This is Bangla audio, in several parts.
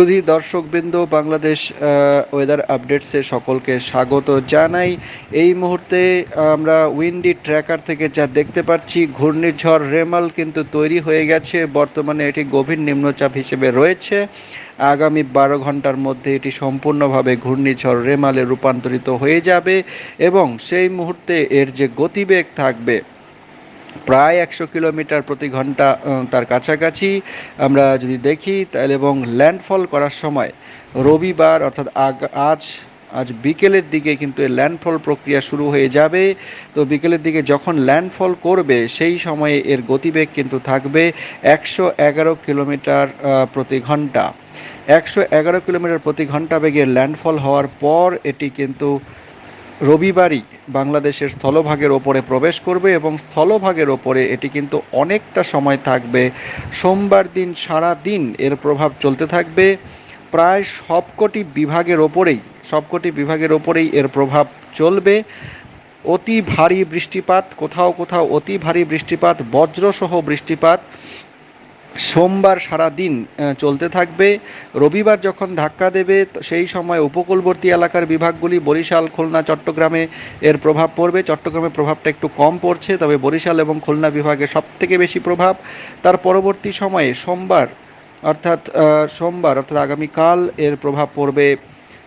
সুধী দর্শকবৃন্দ, বাংলাদেশ ওয়েদার আপডেটসে সকলকে স্বাগত জানাই। এই মুহূর্তে আমরা উইন্ডি ট্র্যাকার থেকে যা দেখতে পাচ্ছি, ঘূর্ণিঝড় রেমাল কিন্তু তৈরি হয়ে গেছে। বর্তমানে এটি গভীর নিম্নচাপ হিসেবে রয়েছে। আগামী বারো ঘণ্টার মধ্যে এটি সম্পূর্ণভাবে ঘূর্ণিঝড় রেমালে রূপান্তরিত হয়ে যাবে এবং সেই মুহূর্তে এর যে গতিবেগ থাকবে প্রায় একশো কিলোমিটার প্রতি ঘণ্টা তার কাছাকাছি। আমরা যদি দেখি, তাহলে এবং ল্যান্ডফল করার সময়, রবিবার অর্থাৎ আজ আজ বিকেলের দিকে কিন্তু এই ল্যান্ডফল প্রক্রিয়া শুরু হয়ে যাবে। তো বিকেলের দিকে যখন ল্যান্ডফল করবে, সেই সময়ে এর গতিবেগ কিন্তু থাকবে একশো এগারো কিলোমিটার প্রতি ঘণ্টা। একশো এগারো কিলোমিটার প্রতি ঘণ্টা বেগে ল্যান্ডফল হওয়ার পর, এটি কিন্তু রবিবারই বাংলাদেশের স্থলভাগের ওপরে প্রবেশ করবে এবং স্থলভাগের ওপরে এটি কিন্তু অনেকটা সময় থাকবে। সোমবার দিন সারা দিন এর প্রভাব চলতে থাকবে। প্রায় সবকটি বিভাগের ওপরেই, সবকটি বিভাগের ওপরেই এর প্রভাব চলবে। অতি ভারী বৃষ্টিপাত, কোথাও কোথাও অতি ভারী বৃষ্টিপাত, বজ্রসহ বৃষ্টিপাত। সোমবার সারা দিন চলতে থাকবে। রবিবার যখন ধাক্কা দেবে সেই সময় উপকূলবর্তী এলাকার বিভাগগুলি বরিশাল, খুলনা, চট্টগ্রামে এর প্রভাব পড়বে। চট্টগ্রামে প্রভাবটা একটু কম পড়ছে, তবে বরিশাল এবং খুলনা বিভাগে সব থেকে বেশি প্রভাব। তার পরবর্তী সময়ে সোমবার, অর্থাৎ সোমবার, অর্থাৎ আগামীকাল এর প্রভাব পড়বে।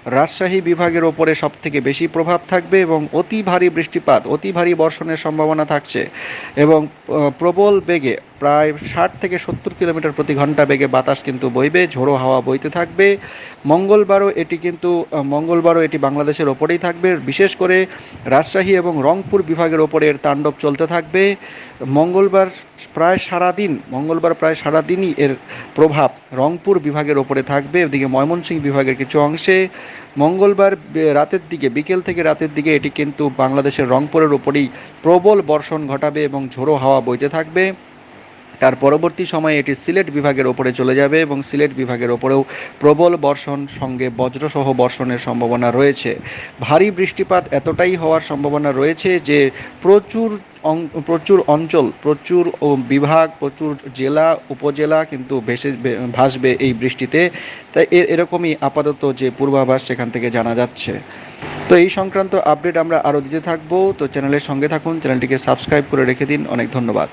রাজশাহী বিভাগের ওপরে সব থেকে বেশি প্রভাব থাকবে এবং অতি ভারী বৃষ্টিপাত, অতি ভারী বর্ষণের সম্ভাবনা থাকছে এবং প্রবল বেগে প্রায় ষাট থেকে সত্তর কিলোমিটার প্রতি ঘণ্টা বেগে বাতাস কিন্তু বইবে, ঝোড়ো হাওয়া বইতে থাকবে। মঙ্গলবারও এটি কিন্তু মঙ্গলবারও এটি বাংলাদেশের ওপরেই থাকবে। বিশেষ করে রাজশাহী এবং রংপুর বিভাগের ওপরে এর তাণ্ডব চলতে থাকবে। মঙ্গলবার প্রায় সারাদিন, মঙ্গলবার প্রায় সারাদিনই এর প্রভাব রংপুর বিভাগের ওপরে থাকবে। ওদিকে ময়মনসিংহ বিভাগের কিছু অংশে মঙ্গলবার রাতের দিকে, বিকেল থেকে রাতের দিকে এটি কিন্তু বাংলাদেশের রংপুরের ওপরেই প্রবল বর্ষণ ঘটাবে এবং ঝোড়ো হাওয়া বইতে থাকবে। তার পরবর্তী সময়ে এটি সিলেট বিভাগের ওপরে চলে যাবে এবং সিলেট বিভাগের ওপরেও প্রবল বর্ষণ সঙ্গে বজ্রসহ বর্ষণের সম্ভাবনা রয়েছে। ভারী বৃষ্টিপাত এতটাই হওয়ার সম্ভাবনা রয়েছে যে প্রচুর প্রচুর অঞ্চল, প্রচুর বিভাগ, প্রচুর জেলা, উপজেলা কিন্তু ভেসে ভাসবে এই বৃষ্টিতে। তাই এরকমই আপাতত যে পূর্বাভাস সেখান থেকে জানা যাচ্ছে। তো এই সংক্রান্ত আপডেট আমরা আরও দিতে থাকব। তো চ্যানেলের সঙ্গে থাকুন, চ্যানেলটিকে সাবস্ক্রাইব করে রেখে দিন। অনেক ধন্যবাদ।